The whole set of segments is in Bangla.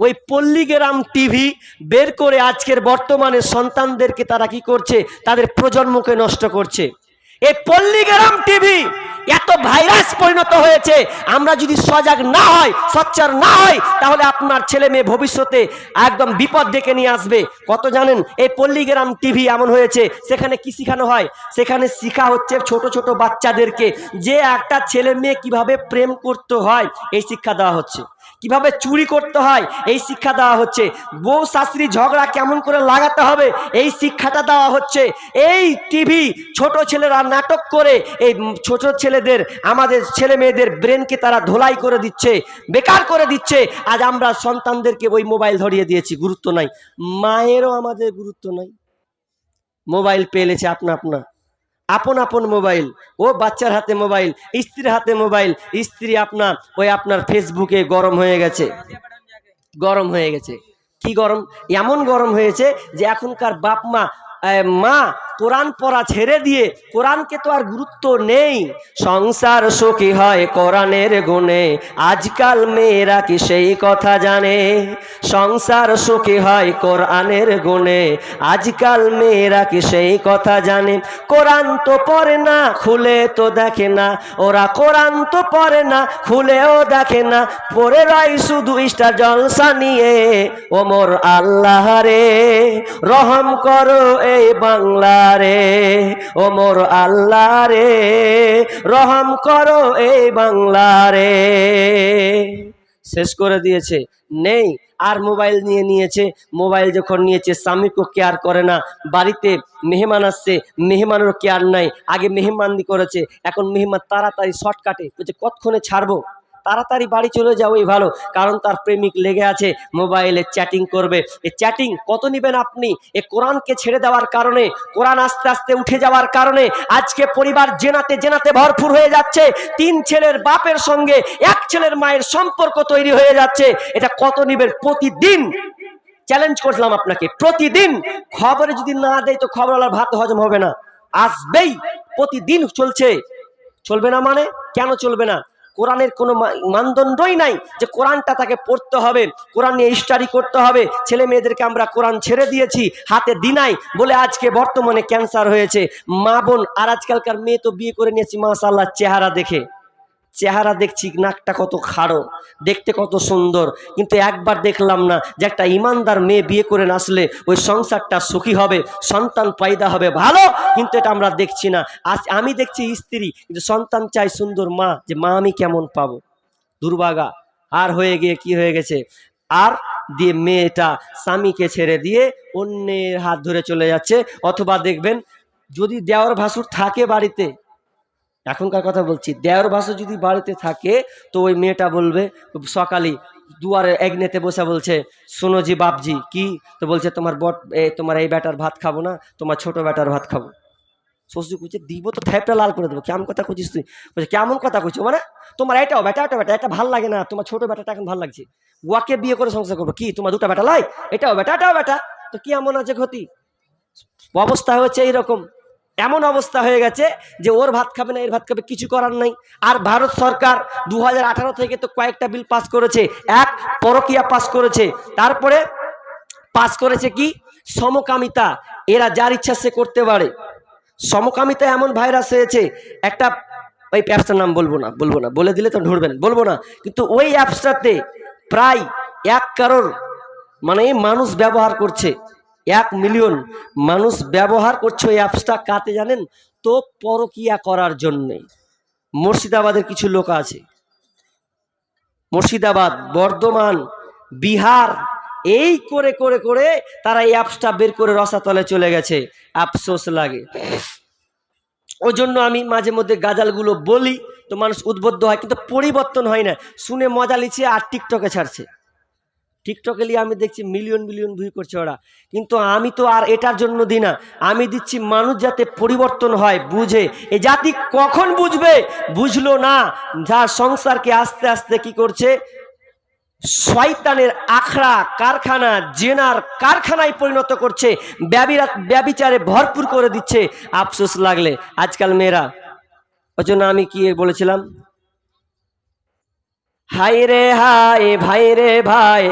ওই পল্লীগ্রাম টিভি বের করে আজকের বর্তমানে সন্তানদেরকে তারা কি করছে? তাদের প্রজন্মকে নষ্ট করছে। এই পল্লীগ্রাম টিভি এত ভাইরাস পরিণত হয়েছে, আমরা যদি সজাগ না হয়, সচ্চার না হয়, তাহলে আপনার ছেলে মেয়ে ভবিষ্যতে একদম বিপদ ডেকে নিয়ে আসবে। কত জানেন, এই পল্লীগ্রাম টিভি এমন হয়েছে, সেখানে কি শেখানো হয়? সেখানে শিখা হচ্ছে ছোট ছোট বাচ্চাদেরকে যে একটা ছেলে মেয়ে কীভাবে প্রেম করতে হয়, এই শিক্ষা দেওয়া হচ্ছে। কীভাবে চুরি করতে হয়? এই শিক্ষা দেওয়া হচ্ছে। বউ শাশুড়ি ঝগড়া কেমন করে লাগাতে হবে? এই শিক্ষাটা দেওয়া হচ্ছে। এই টিভি ছোট ছেলেরা নাটক করে, এই ছোট ছেলেদের, আমাদের ছেলে মেয়েদের ব্রেনকে তারা ধোলাই করে দিচ্ছে, বেকার করে দিচ্ছে। আজ আমরা সন্তানদেরকে ওই মোবাইল ধরিয়ে দিয়েছি, গুরুত্ব নাই। মায়েরও আমাদের গুরুত্ব নাই। মোবাইল পেলেছে আপনা আপনা। আপন আপন মোবাইল, ও বাচ্চার হাতে মোবাইল, স্ত্রীর হাতে মোবাইল, স্ত্রী আপনার, ওই আপনার ফেসবুকে গরম হয়ে গেছে। গরম হয়ে গেছে। কি গরম? এমন গরম হয়েছে যে এখনকার বাপ মা মা কোরআন পড়া ছেড়ে দিয়ে কোরআনকে তো আর গুরুত্ব নেই। সংসার সুখী হয় কোরআনের গুণে। আজকাল মেয়েরা কি সেই কথা জানে? সংসার সুখী হয় কোরআনের গুণে। আজকাল মেয়েরা কি সেই কথা জানে? কোরআন তো পড়ে না, খুলে তো দেখে না। ওরা কোরআন তো পড়ে না, খুলেও দেখে না। পড়ে রাই শুধু ইস্টার জলসা নিয়ে। ও মোর আল্লাহ রে, রহম করো এই বাংলা রে ও মোর আল্লাহ রে রহম করো এই বাংলা রে শেষ করে দিয়েছে, নেই, আর মোবাইল নিয়ে নিয়েছে। মোবাইল যখন নিয়েছে স্বামীকেও কেয়ার করে না। বাড়িতে মেহমান আসছে মেহমানেরও কেয়ার নাই। আগে মেহমানদি করেছে, এখন মেহমান তাড়াতাড়ি শর্টকাটে, বলছে, কতক্ষণে ছাড়বো? তাড়াতাড়ি বাড়ি চলে যাওয়াই ভালো, কারণ তার প্রেমিক লেগে আছে, মোবাইলে চ্যাটিং করবে। এই চ্যাটিং কত নেবেন আপনি? এ কোরআনকে ছেড়ে দেওয়ার কারণে, কোরআন আস্তে আস্তে উঠে যাওয়ার কারণে, আজকে পরিবার জেনাতে জেনাতে ভরপুর হয়ে যাচ্ছে, তিন ছেলের বাপের সঙ্গে এক ছেলের মায়ের সম্পর্ক তৈরি হয়ে যাচ্ছে, এটা কত নেবেন প্রতিদিন? চ্যালেঞ্জ করলাম আপনাকে, প্রতিদিন। খবরে যদি না দেয় তো খবরওয়ালার ভাত হজম হবে না। আসবেই, প্রতিদিন চলছে। চলবে না মানে? কেন চলবে না? কোরআনের কোনো মানদণ্ডই নাই যে কোরআনটা তাকে পড়তে হবে, কোরআন নিয়ে স্টাডি করতে হবে, ছেলে মেয়েদেরকে আমরা কোরআন ছেড়ে দিয়েছি, হাতে দিনাই বলে আজকে বর্তমানে ক্যান্সার হয়েছে। মা বোন আর আজকালকার মেয়ে তো বিয়ে করে নিয়েছি মাশাল্লাহ চেহারা দেখে। চেহারা দেখছি, নাকটা কত খাড়ো, দেখতে কত সুন্দর, কিন্তু একবার দেখলাম না যে একটা ইমানদার মেয়ে বিয়ে করে আসলে ওই সংসারটা সুখী হবে, সন্তান পায়দা হবে, ভালো? কিন্তু এটা আমরা দেখছি না। আজ আমি দেখছি স্ত্রী, কিন্তু সন্তান চাই সুন্দর মা, যে মা আমি কেমন পাবো? দুর্ভাগা। আর হয়ে গিয়ে কি হয়ে গেছে? আর দিয়ে মেয়েটা স্বামীকে ছেড়ে দিয়ে অন্যের হাত ধরে চলে যাচ্ছে, অথবা দেখবেন যদি দেওয়ার ভাসুর থাকে বাড়িতে এখনকার কথা বলছি দেওর ভাষা যদি বাড়িতে থাকে, তো ওই মেয়েটা বলবে, সকালে দুয়ারে একনেতে বসে বলছে, শোনো জি বাপজি, কি? তো বলছে, তোমার বট তোমার এই ব্যাটার ভাত খাব না, তোমার ছোট ব্যাটার ভাত খাব। শ্বশুর কুচে দিব তো থ্যাপটা লাল করে দেবো, কেমন কথা খুঁজিস তুই? বলছে, কেমন কথা খুঁজছো? মানে তোমার এটাও বেটা এটাও বেটা এটা ভালো লাগে না, তোমার ছোট বেটাটা এখন ভালো লাগছে। ওয়াকে বিয়ে করে সংসার করব, কি? তোমার দুটা বেটা লাই? এটাও বেটা এটাও বেটা তো কি এমন আছে ক্ষতি অবস্থা হচ্ছে এইরকম? এমন অবস্থা হয়ে গেছে যে ওর ভাত খাবে না, এর ভাত খাবে, কিছু করার নাই। আর ভারত সরকার দু হাজার আঠারো থেকে তো কয়েকটা বিল পাস করেছে। এক, পরকিয়া পাস করেছে। তারপরে পাস করেছে কি? সমকামিতা। এরা যার ইচ্ছা সে করতে পারে। সমকামিতা এমন ভাইরাস হয়েছে, একটা, ওই অ্যাপসটার নাম বলব না বলব না, বলে দিলে তো ঢুরবেন বলব না। কিন্তু ওই অ্যাপসটাতে প্রায় এক কারোর মানে মানুষ ব্যবহার করছে। এক মিলিয়ন মানুষ ব্যবহার করছে ওই অ্যাপসটা কাতে জানেন? তো পরকিয়া করার জন্যে। মুর্শিদাবাদের কিছু লোক আছে। মুর্শিদাবাদ, বর্ধমান, বিহার, এই করে করে করে তারা এই অ্যাপসটা বের করে রসাতলে চলে গেছে। আফসোস লাগে। ওই জন্য আমি মাঝে মধ্যে গাজালগুলো বলি, তো মানুষ উদ্বুদ্ধ হয়, কিন্তু পরিবর্তন হয় না। শুনে মজা লিছে আর টিকটকে ছাড়ছে। টিকটকে নিয়ে আমি দেখছি মিলিয়ন মিলিয়ন ভিউ করছে ওরা। কিন্তু আমি তো আর এটার জন্য দিই না। আমি দিচ্ছি মানুষ যাতে পরিবর্তন হয়, বুঝে। এ জাতি কখন বুঝবে? বুঝলো না। যা সংসারকে আস্তে আস্তে কি করছে? শয়তানের আখড়া, কারখানা, জেনার কারখানায় পরিণত করছে। ব্যবিরা ব্যবিচারে ভরপুর করে দিচ্ছে। আফসোস লাগলে আজকাল মেয়েরা। ওই জন্য আমি কি বলেছিলাম? হাই রে হাই ভাই রে, ভাই।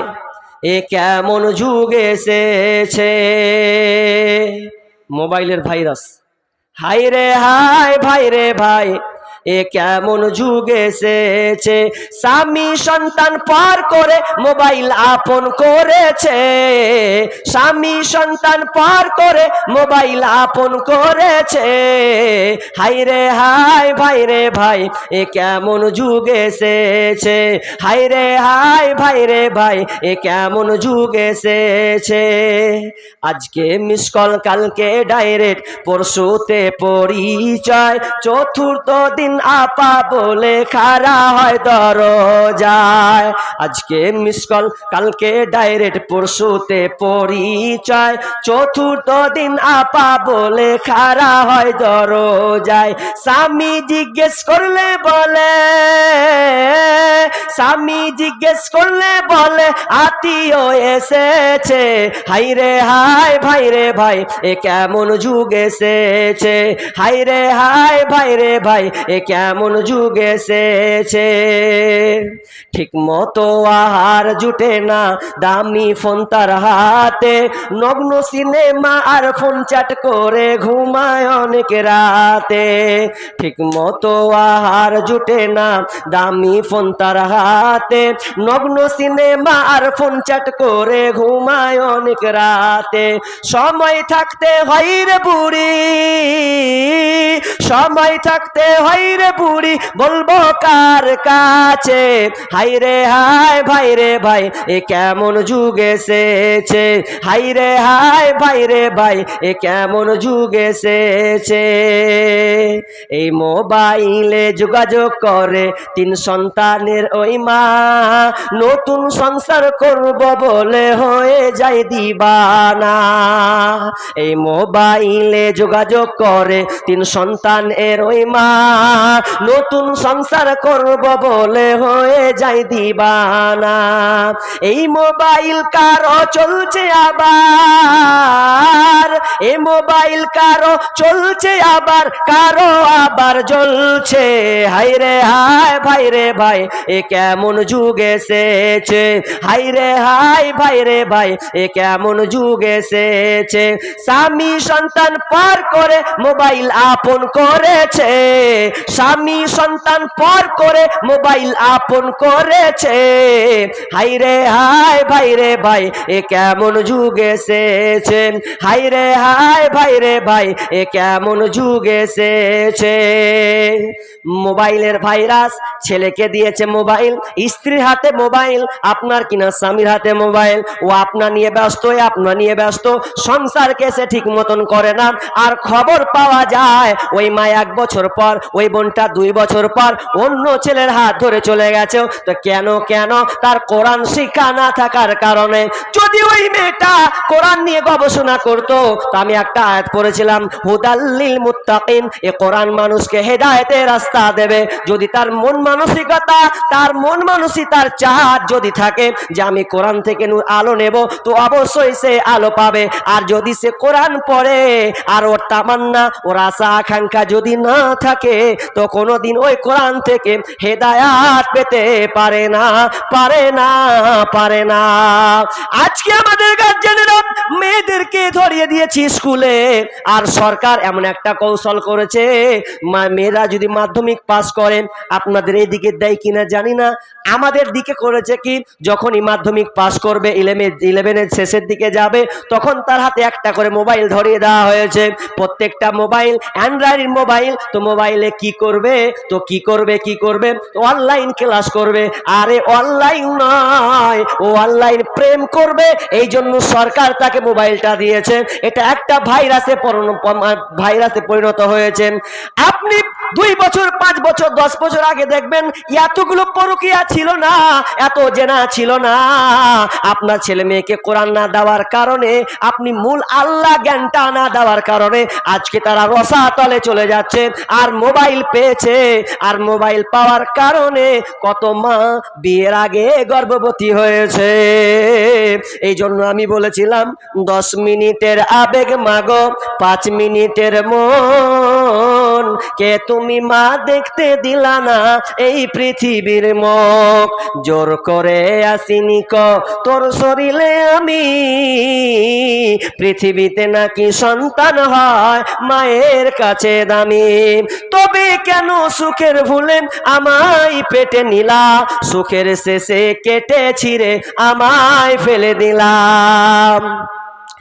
এ কেমন যুগ এসেছে? মোবাইলের ভাইরাস। হাই রে হাই ভাই রে ভাই এ কেমন যুগ এসেছে? স্বামী সন্তান পার করে মোবাইল আপন করেছে। স্বামী সন্তান পার করে মোবাইল আপন করেছে। হাই রে হাই, ভাই রে ভাই, এ কেমন যুগ এসেছে? হাই রে হাই, ভাই রে ভাই, এ কেমন যুগ এসেছে? আজকে মিস কল কালকে ডাইরেক্ট পরশুতে পরিচয়। চতুর্থ দিন আপা বলে খারা হয় দরজায়। আজকে মিস কল কালকে ডাইরেক্ট পরশুতে পরিচয়। চতুর্থ দিন আপা বলে খারা হয় দরজায়। স্বামী জিজ্ঞেস করলে বলে, স্বামী জিজ্ঞেস করলে বলে, আত্মীয় এসেছে। হাই রে হাই, ভাই রে ভাই, এ কেমন যুগ এসেছে। হাই রে হাই, ভাই রে ভাই, এ কেমন যুগ এসেছে? ঠিক মতো আহার জুটে না দামি ফোন তার হাতে। নগ্ন সিনেমা আর ফোন চ্যাট করে ঘুমায় অনেক রাতে। ঠিক মতো আহার জুটে না দামি ফোন তার হাতে। নগ্ন সিনেমা আর ফোন চ্যাট করে ঘুমায় অনেক রাতে। সময় থাকতে হয় রে বুড়ি, সময় থাকতে হয় রে বুড়ি বলব কার কাছে? হাই রে হাই ভাই রে ভাই এ কেমন যুগ এসেছে? হাই রে হাই ভাই রে ভাই এ কেমন যুগ এসেছে? এই মোবাইলে যোগাযোগ করে তিন সন্তানের ওই মা, নতুন সংসার করব বলে হয়ে যায় দিবানা। এই মোবাইলে যোগাযোগ করে তিন সন্তান এর ওই মা নতুন সংসার করব বলে হয়ে যায় দিবানা। এই মোবাইল কারও চলছে আবার এ মোবাইল কারও চলছে আবার, কারও আবার জ্বলছে। হাই রে হাই ভাই রে ভাই, এ কেমন যুগ এসেছে। হাই রে হাই ভাই রে ভাই, এ কেমন যুগ এসেছে। স্বামী সন্তান পার করে মোবাইল আপন করেছে। স্বামী সন্তান পর করে মোবাইল আপন করেছে। হাই রে হাই ভাই রে ভাই, এ কেমন যুগ এসেছে। হাই রে হাই ভাই রে ভাই, এ কেমন যুগ এসেছে। মোবাইলের ভাইরাস, ছেলেকে দিয়েছে মোবাইল, স্ত্রীর হাতে মোবাইল, আপনার কিনা স্বামীর হাতে মোবাইল, ও আপনার নিয়ে ব্যস্ত আপনার নিয়ে ব্যস্ত, সংসারকে সে ঠিক মতন করে না। আর খবর পাওয়া যায়, ওই মা এক বছর পর, ওই বোনটা দুই বছর পর অন্য ছেলের হাত ধরে চলে গেছে। তো কেন কেন? তার কোরআন শিক্ষা না থাকার কারণে যদি ওই মেয়েটা কোরআন নিয়ে গবেষণা করতো, তো আমি একটা আয়াত পড়েছিলাম হুদাল্লিল মুত্তাকিন এ কোরআন মানুষকে হেদায়েতের রাস্তা দেবে। যদি তার মন মানসিকতা, তার মন মানসিকতার চাহাত যদি থাকে যে আমি কোরআন থেকে আলো নেব, তো অবশ্যই সে আলো পাবে। আর যদি সে কোরআন পড়ে, আর ওর তামান্না, ওর আশা আকাঙ্ক্ষা যদি না থাকে তো কোনোদিন ওই কোরআন থেকে হেদায়াত পেতে পারে না পারে না পারে না। আজকে আমাদের গার্জেনেরা মেয়েদেরকে ধরিয়ে দিয়েছি স্কুলে, আর সরকার এমন একটা কৌশল করেছে মেয়েরা যদি মাধ্যমিক পাস করেন আপনাদের এই দিকে দেয় কিনা জানি না। আমাদের দিকে করেছে কি, যখনই মাধ্যমিক পাস করবে ইলেভেন ইলেভেনের শেষের দিকে যাবে, তখন তার হাতে একটা করে মোবাইল ধরিয়ে দেওয়া হয়েছে। প্রত্যেকটা মোবাইল, অ্যান্ড্রয়েড মোবাইল, তো মোবাইলে কি করবে? তো কি করবে কি করবে? অনলাইন ক্লাস করবে। আরে অনলাইন নয়, ও অনলাইন প্রেম করবে। এই জন্য সরকার তাকে মোবাইলটা দিয়েছে। এটা একটা ভাইরাসে ভাইরাসে পরিণত হয়েছে। আপনি দুই বছর, পাঁচ বছর, দশ বছর আগে দেখবেন, এতগুলো পরকিয়া ছিল না, এত জেনা ছিল না। আপনার ছেলে মেয়েকে কোরআন না দেওয়ার কারণে, আপনি মূল আল্লাহ জ্ঞানটা না দেওয়ার কারণে, আজকে তারা রসাতলে চলে যাচ্ছে। আর মোবাইল পেয়েছে আর মোবাইল পাওয়ার কারণে কত মা বিয়ের আগে গর্ভবতী হয়েছে। এই জন্য আমি বলেছিলাম, দশ মিনিটের আবেগ মাগো পাঁচ মিনিটের মন। কে তুমি মা দেখতে দিলা না এই পৃথিবীর মুখ? জোর করে আসিনি ক, তোর শরীরে আমি। পৃথিবীতে নাকি সন্তান হয়, মায়ের কাছে দামি। তবে কেন সুখের ভুলে আমায় পেটে নিলা? সুখের শেষে কেটে ছিঁড়ে আমায় ফেলে দিলাম।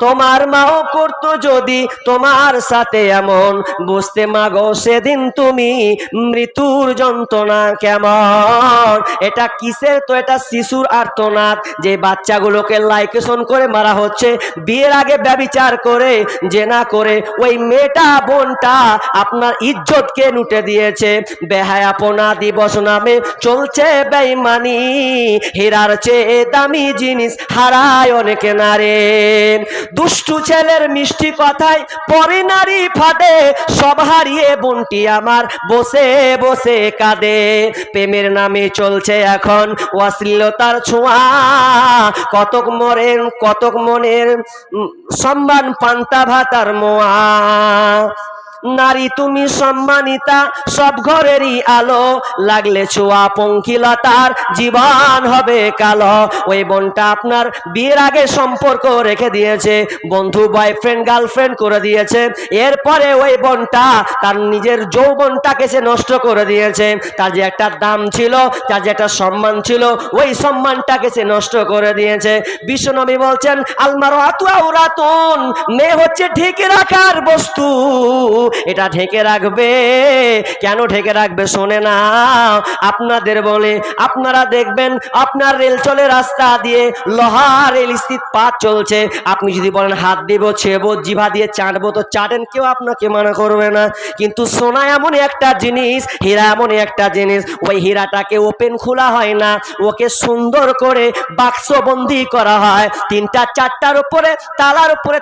তোমার মাও করতো যদি তোমার সাথে এমন। বুঝতে মাগো সেদিন তুমি মৃত্যুর যন্ত্রণা কেমন? এটা কিসের তো? এটা শিশুর আর্তনাদ। যে বাচ্চাগুলোকে লাইকেশন করে মারা হচ্ছে, বিয়ের আগে ব্যবিচার করে, জেনা করে, ওই মেয়েটা, বোনটা আপনার ইজ্জতকে লুটে দিয়েছে। বেহায়াপনা দিবস নামে চলছে বেইমানি। হীরার চেয়ে দামি জিনিস হারায় অনেকে নারে। দুষ্টু ছেলের মিষ্টি কথায় পরে নারী ফাটে সব হারিয়ে বোনটি আমার বসে বসে কাঁদে। প্রেমের নামে চলছে এখন অশ্লীলতার ছোঁয়া। কতক মরেন, কতক মনের সম্মান পান্তা ভাতার মোয়া। নারী তুমি সম্মানিতা, সব ঘরেরই আলো। লাগলে ছোঁয়া পঙ্কিলতার জীবন হবে কালো। ওই বোনটা আপনার বিয়ের আগে সম্পর্ক রেখে দিয়েছে, বন্ধু বয়ফ্রেন্ড গার্লফ্রেন্ড করে দিয়েছে। এরপরে ওই বোনটা তার নিজের যৌবনটাকে সে নষ্ট করে দিয়েছে। তার যে একটা দাম ছিল, তার যে একটা সম্মান ছিল, ওই সম্মানটাকে সে নষ্ট করে দিয়েছে। বিশ্বনবী বলছেন আলমার মেয়ে হচ্ছে ঢেকে রাখার বস্তু। এটা ঢেকে রাখবে। কেন ঢেকে রাখবে শোনে না। আপনাদের বলে, আপনারা দেখবেন আপনার রেল চলে রাস্তা দিয়ে লোহা রেল স্থিত পাত চলছে। আপনি যদি বলেন, হাত দিব, ছেব, জিভা দিয়ে চাটবো তো চাটেন কেউ আপনাকে মানা করবে না। কিন্তু সোনা এমন একটা জিনিস, হীরা এমন একটা জিনিস, ওই হীরাটাকে ওপেন খোলা হয় না। ওকে সুন্দর করে বাক্সবন্দি করা হয়। তিনটা, চারটার উপরে, তালার উপরে